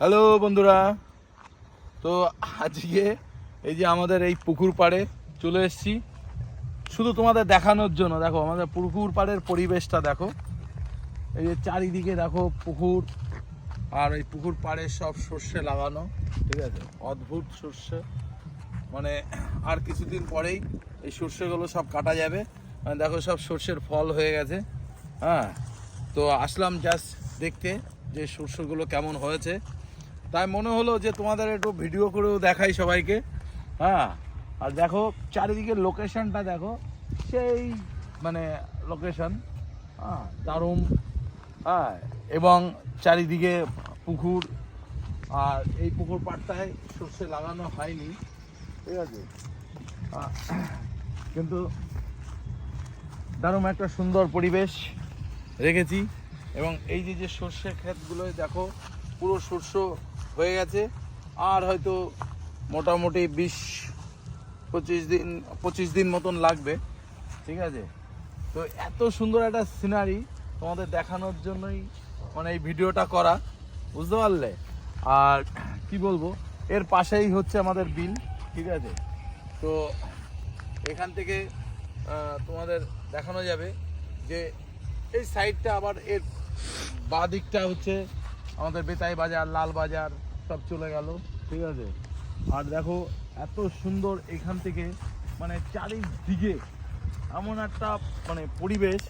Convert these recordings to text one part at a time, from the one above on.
Hello বন্ধুরা। তো আজকে এই যে আমাদের এই পুকুর পাড়ে চলে এসেছি। শুধু তোমাদের দেখানোর জন্য, দেখো, আমাদের পুকুর পাড়ের পরিবেশটা দেখো। এই যে চারিদিকে দেখো পুকুর, আর এই পুকুর পাড়ে সব সর্ষে লাগানো, ঠিক আছে? অদ্ভুত সর্ষে। মানে আর কিছুদিন পরেই এই সর্ষেগুলো সব কাটা যাবে। মানে দেখো সব সর্ষের ফল হয়ে গেছে। হ্যাঁ তো আসলাম জাস্ট দেখতে যে সর্ষেগুলো কেমন হয়েছে। তাই মনে হলো যে তোমাদের একটু ভিডিও করেও দেখাই সবাইকে। হ্যাঁ আর দেখো চারিদিকের লোকেশনটা দেখো সেই মানে লোকেশন হ্যাঁ দারুণ হ্যাঁ এবং চারিদিকে পুকুর আর এই পুকুর পাড়টায় সর্ষে লাগানো হয়নি ঠিক আছে? আহ, কিন্তু দারুণ একটা সুন্দর পরিবেশ রেখেছি এবং এই যে যে সর্ষে ক্ষেতগুলো দেখো পুরো শস্য হয়ে গেছে। আর হয়তো মোটামুটি বিশ, পঁচিশ দিন পঁচিশ দিন মতন লাগবে। ঠিক আছে? তো এত সুন্দর একটা সিনারি তোমাদের দেখানোর জন্যই মানে এই ভিডিওটা করা। বুঝতে পারলে? আর কি বলব? এর পাশেই হচ্ছে আমাদের বিল, ঠিক আছে? তো এখান থেকে তোমাদের দেখানো যাবে যে এই সাইডটা আবার এর বাঁ দিকটা হচ্ছে আমাদের বেতাই বাজার, লাল বাজার, সব চলে গেল। ঠিক আছে? আর দেখো, এত সুন্দর এখান থেকে মানে চারিদিকে এমন একটা মানে পরিবেশ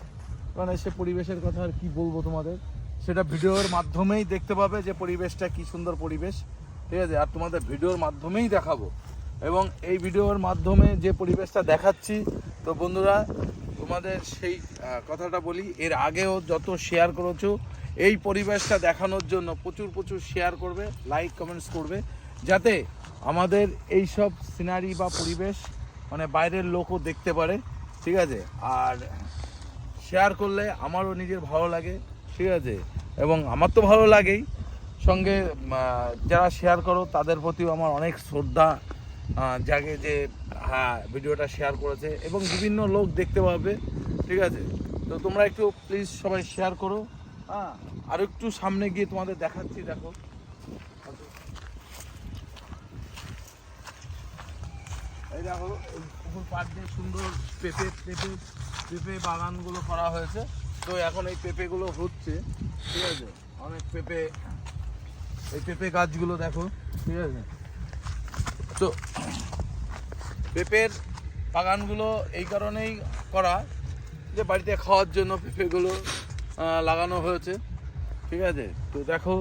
মানে সে পরিবেশের কথা আর কি বলব তোমাদের? সেটা ভিডিওর মাধ্যমেই দেখতে পাবে যে পরিবেশটা কি সুন্দর পরিবেশ। ঠিক আছে? আর তোমাদের ভিডিওর মাধ্যমেই দেখাবো। এবং এই ভিডিওর মাধ্যমে যে পরিবেশটা দেখাচ্ছি, তো বন্ধুরা, তোমাদের সেই কথাটা বলি। এর আগেও যত শেয়ার করেছ এই পরিবেশটা দেখানোর জন্য প্রচুর প্রচুর শেয়ার করবে লাইক কমেন্টস করবে, যাতে আমাদের এই সব সিনারি বা পরিবেশ মানে বাইরের লোকও দেখতে পারে, ঠিক আছে? আর শেয়ার করলে আমারও নিজের ভালো লাগে, ঠিক আছে? এবং আমার তো ভালো লাগেই। সঙ্গে যারা শেয়ার করো, তাদের প্রতিও আমার অনেক শ্রদ্ধা জাগে যে হ্যাঁ ভিডিওটা শেয়ার করেছে এবং বিভিন্ন লোক দেখতে পাবে, ঠিক আছে? তো তোমরা একটু প্লিজ সবাই শেয়ার করো। হ্যাঁ আর একটু সামনে গিয়ে তোমাদের দেখাচ্ছি, দেখো। এই দেখো পুকুর পাড় দিয়ে সুন্দর পেঁপে পেঁপে পেঁপে বাগানগুলো করা হয়েছে। তো এখন এই পেঁপেগুলো হচ্ছে, ঠিক আছে? অনেক পেঁপে, এই পেঁপে গাছগুলো দেখো, ঠিক আছে? তো পেঁপের বাগানগুলো এই কারণেই করা, যে বাড়িতে খাওয়ার জন্য পেঁপেগুলো লাগানো হয়েছে। ঠিক আছে? তো দেখো